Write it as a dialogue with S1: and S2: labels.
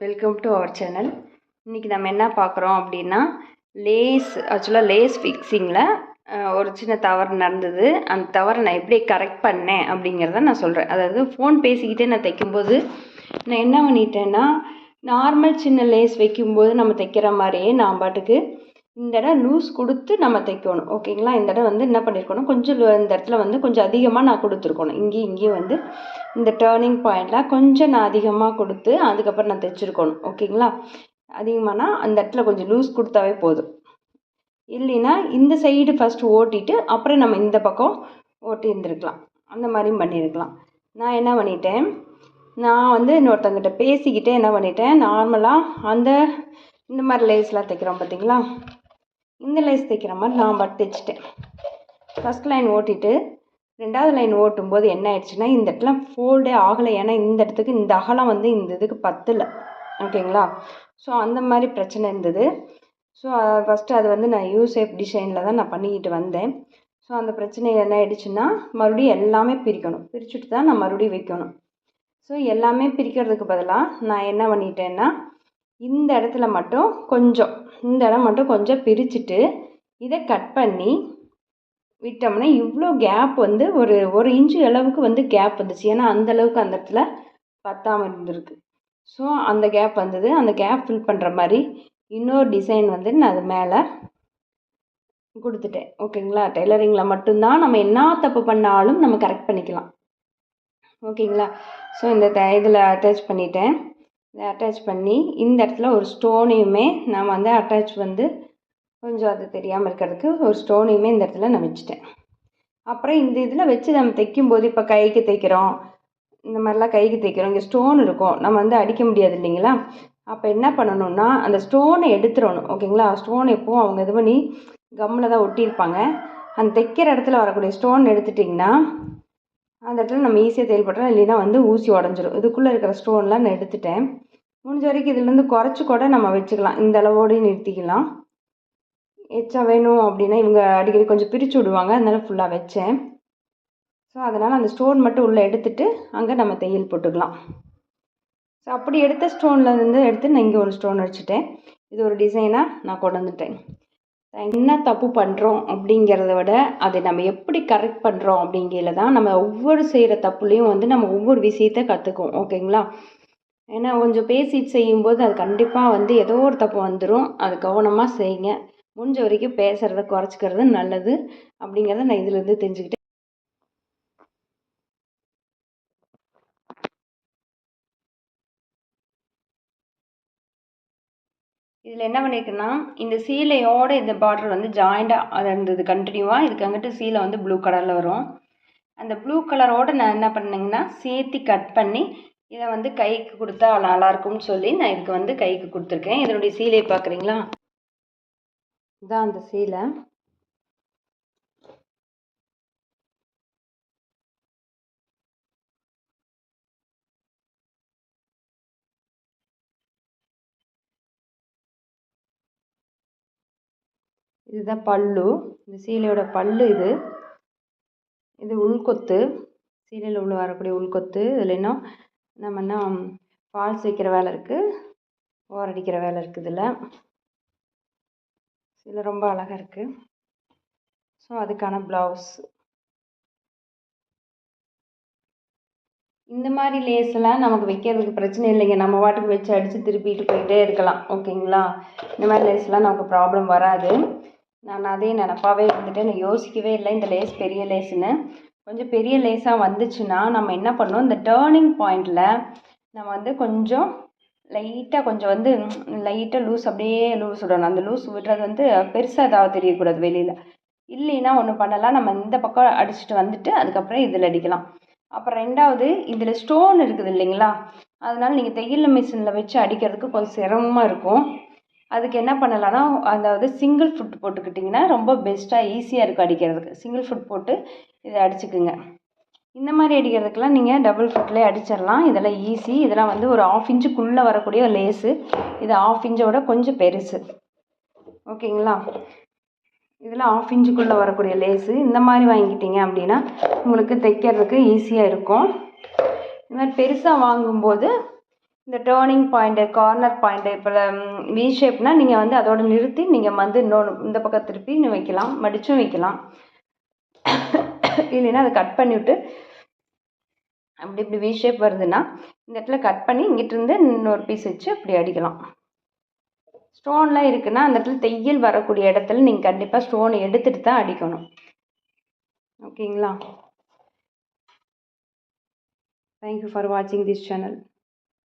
S1: Welcome to our channel இன்றைக்கி நம்ம என்ன பார்க்குறோம் அப்படின்னா லேஸ் ஆக்சுவலாக லேஸ் ஃபிக்ஸிங்கில் ஒரு சின்ன தவறு நடந்தது. அந்த தவறை நான் எப்படி கரெக்ட் பண்ணேன் அப்படிங்கிறத நான் சொல்கிறேன் அதாவது ஃபோன் பேசிக்கிட்டே நான் தைக்கும்போது நான் என்ன பண்ணிட்டேன்னா நார்மல் சின்ன லேஸ் வைக்கும்போது நம்ம தைக்கிற மாதிரியே நான் பாட்டுக்கு இந்த இடம் லூஸ் கொடுத்து நம்ம தைக்கணும். ஓகேங்களா இந்த இடம் வந்து என்ன பண்ணியிருக்கணும் கொஞ்சம் இந்த இடத்துல வந்து கொஞ்சம் அதிகமாக நான் கொடுத்துருக்கணும். இங்கேயும் இங்கேயும் வந்து இந்த டேர்னிங் பாயிண்டில் கொஞ்சம் நான் அதிகமாக கொடுத்து அதுக்கப்புறம் நான் தைச்சிருக்கணும். ஓகேங்களா அதிகமானா அந்த இடத்துல கொஞ்சம் லூஸ் கொடுத்தாவே போதும். இல்லைன்னா இந்த சைடு ஃபஸ்ட்டு ஓட்டிட்டு அப்புறம் நம்ம இந்த பக்கம் ஓட்டி இருந்திருக்கலாம். அந்த மாதிரியும் பண்ணியிருக்கலாம் நான் என்ன பண்ணிட்டேன்? நான் வந்து இன்னொருத்தங்கிட்ட பேசிக்கிட்டே என்ன பண்ணிட்டேன்? நார்மலாக அந்த இந்த மாதிரி லேஸ்லாம் தைக்கிறோம் பார்த்தீங்களா? இந்த லேஸ் தைக்கிற மாதிரி நான் பட்டிச்சிட்டேன் ஃபஸ்ட் லைன் ஓட்டிட்டு ரெண்டாவது லைன் ஓட்டும்போது என்ன ஆயிடுச்சுன்னா இந்த இடத்துல ஃபோல்டே ஆகலை. ஏன்னா இந்த இடத்துக்கு இந்த அகலம் வந்து இந்த இதுக்கு பத்தில். ஓகேங்களா ஸோ அந்த மாதிரி பிரச்சனை இருந்தது. ஸோ ஃபஸ்ட்டு அது வந்து நான் யூசேஃப் டிசைனில் தான் நான் பண்ணிக்கிட்டு வந்தேன். ஸோ அந்த பிரச்சனை என்ன ஆயிடுச்சுன்னா மறுபடியும் எல்லாமே பிரிக்கணும். பிரிச்சுட்டு தான் நான் மறுபடியும் வைக்கணும். ஸோ எல்லாமே பிரிக்கிறதுக்கு பதிலாக நான் என்ன பண்ணிட்டேன்னா இந்த இடத்துல மட்டும் கொஞ்சம் இந்த இடம் மட்டும் கொஞ்சம் பிரிச்சுட்டு இதை கட் பண்ணி விட்டோம்னா இவ்வளோ கேப் வந்து ஒரு ஒரு இன்ச்சு அளவுக்கு வந்து கேப் வந்துச்சு. ஏன்னா அந்த அளவுக்கு அந்த இடத்துல பத்தாமல் இருந்திருக்கு. ஸோ அந்த கேப் வந்தது. அந்த கேப் ஃபில் பண்ணுற மாதிரி இன்னொரு டிசைன் வந்து நான் அது மேலே கொடுத்துட்டேன். ஓகேங்களா டெய்லரிங்கில் மட்டும்தான் நம்ம என்ன தப்பு பண்ணாலும் நம்ம கரெக்ட் பண்ணிக்கலாம். ஓகேங்களா ஸோ இந்த த இதில் அட்டாச் பண்ணிட்டேன். இதை அட்டாச் பண்ணி இந்த இடத்துல ஒரு ஸ்டோனையுமே நான் வந்து அட்டாச் வந்து கொஞ்சம் அது தெரியாமல் இருக்கிறதுக்கு ஒரு ஸ்டோனையுமே இந்த இடத்துல நான் வச்சுட்டேன். அப்புறம் இந்த இதில் வச்சு நம்ம தைக்கும்போது இப்போ கைக்கு தைக்கிறோம் இந்த மாதிரிலாம் கைக்கு தைக்கிறோம் இங்கே ஸ்டோன் இருக்கும் நம்ம வந்து அடிக்க முடியாது இல்லைங்களா? அப்போ என்ன பண்ணணும்னா அந்த ஸ்டோனை எடுத்துடணும் ஓகேங்களா? ஸ்டோன் எப்போவும் அவங்க இது பண்ணி கம்மில் தான் ஒட்டியிருப்பாங்க. அந்த தைக்கிற இடத்துல வரக்கூடிய ஸ்டோன் எடுத்துட்டிங்கன்னா அந்த இடத்துல நம்ம ஈஸியாக தையல் போட்டுறோம் இல்லைன்னா வந்து ஊசி உடஞ்சிரும். இதுக்குள்ளே இருக்கிற ஸ்டோன்லாம் நான் எடுத்துட்டேன். முடிஞ்ச வரைக்கும் இதுலேருந்து குறைச்சி கூட நம்ம வச்சுக்கலாம். இந்த அளவோடய நிறுத்திக்கலாம். எச்சா வேணும் அப்படின்னா இவங்க அடிக்கடி கொஞ்சம் பிரித்து விடுவாங்க. அதனால் ஃபுல்லாக வச்சேன். ஸோ அதனால் அந்த ஸ்டோன் மட்டும் உள்ளே எடுத்துட்டு அங்கே நம்ம தையல் போட்டுக்கலாம். ஸோ அப்படி எடுத்த ஸ்டோன்லேருந்து எடுத்து நான் இங்கே ஒரு ஸ்டோன் வச்சுட்டேன் இது ஒரு டிசைனாக நான் கொண்டு வந்துட்டேன். என்ன தப்பு பண்ணுறோம் அப்படிங்கிறத விட அதை நம்ம எப்படி கரெக்ட் பண்ணுறோம் அப்படிங்கிறதுல தான் நம்ம ஒவ்வொரு செய்கிற தப்புலேயும் வந்து நம்ம ஒவ்வொரு விஷயத்த கற்றுக்குவோம் ஓகேங்களா? ஏன்னா கொஞ்சம் பேசிட்டு செய்யும்போது அது கண்டிப்பாக வந்து ஏதோ ஒரு தப்பு வந்துடும் அது கவனமாக செய்யுங்க. முடிஞ்ச வரைக்கும் பேசுகிறத குறைச்சிக்கிறது நல்லது அப்படிங்கிறத நான் இதுலேருந்து தெரிஞ்சுக்கிட்டேன். இதில் என்ன பண்ணியிருக்கேன்னா இந்த சீலையோட இந்த பார்டர் வந்து ஜாயிண்டாக அது இருந்தது கண்டினியூவாக இதுக்கு அங்கிட்டு சீலை வந்து ப்ளூ கலரில் வரும். அந்த ப்ளூ கலரோடு நான் என்ன பண்ணேங்கன்னா சேர்த்து கட் பண்ணி இதை வந்து கைக்கு கொடுத்தா நல்லாயிருக்கும்னு சொல்லி நான் இதுக்கு வந்து கைக்கு கொடுத்துருக்கேன். இதனுடைய சீலையை பார்க்குறீங்களா? இதான் அந்த சீலை. இதுதான் பல்லு. இந்த சீலையோட பல்லு இது. இது உள்கொத்து. சீலையில் உள்ள வரக்கூடிய உள்கொத்து. இதில் இன்னும் நம்ம இன்னும் ஃபால்ஸ் வைக்கிற வேலை இருக்குது ஓரடிக்கிற அடிக்கிற வேலை இருக்குது இதில். சீலை ரொம்ப அழகாக இருக்குது ஸோ அதுக்கான ப்ளவுஸ் இந்த மாதிரி லேஸ்லாம் நமக்கு வைக்கிறதுக்கு பிரச்சனை இல்லைங்க. நம்ம வாட்டுக்கு வச்சு அடித்து திருப்பிட்டு போயிட்டே இருக்கலாம். ஓகேங்களா இந்த மாதிரி லேஸ்லாம் நமக்கு ப்ராப்ளம் வராது. நான் அதே நினப்பாவே இருந்துட்டு நான் யோசிக்கவே இல்லை. இந்த லேஸ் பெரிய லேஸுன்னு. கொஞ்சம் பெரிய லேஸாக வந்துச்சுன்னா நம்ம என்ன பண்ணணும்? இந்த டேர்னிங் பாயிண்டில் நம்ம வந்து கொஞ்சம் லைட்டாக கொஞ்சம் வந்து லைட்டாக லூஸ் அப்படியே லூஸ் விடணும். அந்த லூஸ் விடுறது வந்து பெருசாக ஏதாவது தெரியக்கூடாது வெளியில். இல்லைன்னா ஒன்று பண்ணலாம். நம்ம இந்த பக்கம் அடிச்சுட்டு வந்துட்டு அதுக்கப்புறம் இதில் அடிக்கலாம். அப்புறம் ரெண்டாவது இதில் ஸ்டோன் இருக்குது இல்லைங்களா? அதனால் நீங்கள் தையல் மிஷினில் வச்சு அடிக்கிறதுக்கு கொஞ்சம் சிரமமாக இருக்கும். அதுக்கு என்ன பண்ணலாம்னா அதாவது சிங்கிள் ஃபுட் போட்டுக்கிட்டிங்கன்னா ரொம்ப பெஸ்ட்டாக ஈஸியாக இருக்கும் அடிக்கிறதுக்கு. சிங்கிள் ஃபுட் போட்டு இதை அடிச்சுக்குங்க. இந்த மாதிரி அடிக்கிறதுக்கெல்லாம் நீங்கள் டபுள் ஃபுட்லேயே அடிச்சிடலாம். இதெல்லாம் ஈஸி இதெல்லாம் வந்து ஒரு ஆஃப் இன்ச்சுக்குள்ளே வரக்கூடிய லேஸு இது ஆஃப் இன்ச்சோட கொஞ்சம் பெருசு. ஓகேங்களா? இதெல்லாம் ஆஃப் இன்ச்சுக்குள்ளே வரக்கூடிய லேஸு இந்த மாதிரி வாங்கிட்டீங்க அப்படின்னா உங்களுக்கு தைக்கிறதுக்கு ஈஸியாக இருக்கும். இந்த மாதிரி பெருசாக வாங்கும்போது இந்த டேர்னிங் பாயிண்ட்டு கார்னர் பாயிண்ட்டு இப்போ வி ஷேப்னால் நீங்கள் வந்து அதோட நிறுத்தி நீங்கள் வந்து இன்னொன்று இந்த பக்கம் திருப்பி வைக்கலாம் மடிச்சும் வைக்கலாம். இல்லைன்னா அதை கட் பண்ணிவிட்டு அப்படி இப்படி வி ஷேப் வருதுன்னா இந்த இடத்துல கட் பண்ணி இங்கிட்டிருந்து இன்னொரு பீஸ் வச்சு அப்படி அடிக்கலாம். ஸ்டோன்லாம் இருக்குன்னா அந்த இடத்துல தையல் வரக்கூடிய இடத்துல நீங்கள் கண்டிப்பாக ஸ்டோனை எடுத்துகிட்டு தான் அடிக்கணும். ஓகேங்களா? தேங்க்யூ ஃபார் வாட்சிங் திஸ் சேனல்